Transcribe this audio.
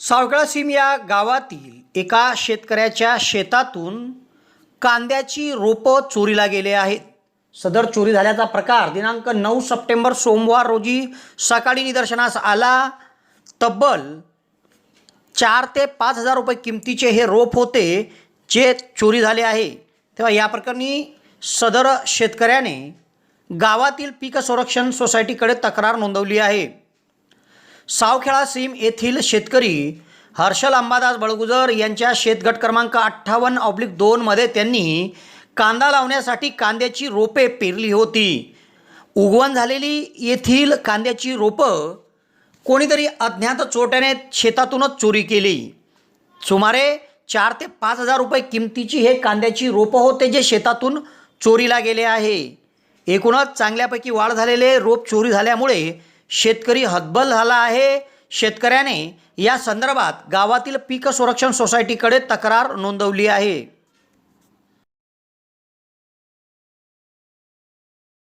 सावकळा SIM या गावातील एका शेतकऱ्याच्या शेतातून कांद्याची रोपं चोरीला गेले आहेत. सदर चोरी झाल्याचा प्रकार दिनांक नऊ सप्टेंबर सोमवार रोजी सकाळी निदर्शनास आला. तब्बल चार ते पाच हजार रुपये किमतीचे हे रोप होते जे चोरी झाले आहे. तेव्हा या प्रकरणी सदर शेतकऱ्याने गावातील पीक संरक्षण सोसायटीकडे तक्रार नोंदवली आहे. सावखेळा सीम येथील शेतकरी हर्षल अंबादास बळगुजर यांच्या शेतगट क्रमांक अठ्ठावन्न ऑब्लिक दोनमध्ये त्यांनी कांदा लावण्यासाठी कांद्याची रोपे पेरली होती. उगवण झालेली येथील कांद्याची रोपं कोणीतरी अज्ञात चोट्याने शेतातूनच चोरी केली. सुमारे चार ते पाच हजार रुपये किमतीची हे कांद्याची रोपं होते जे शेतातून चोरीला गेले आहे. एकूणच चांगल्यापैकी वाढ झालेले रोप चोरी झाल्यामुळे शेतकरी हतबल झाला आहे. शेतकऱ्याने या संदर्भात गावातील पीक संरक्षण सोसायटीकडे तक्रार नोंदवली आहे.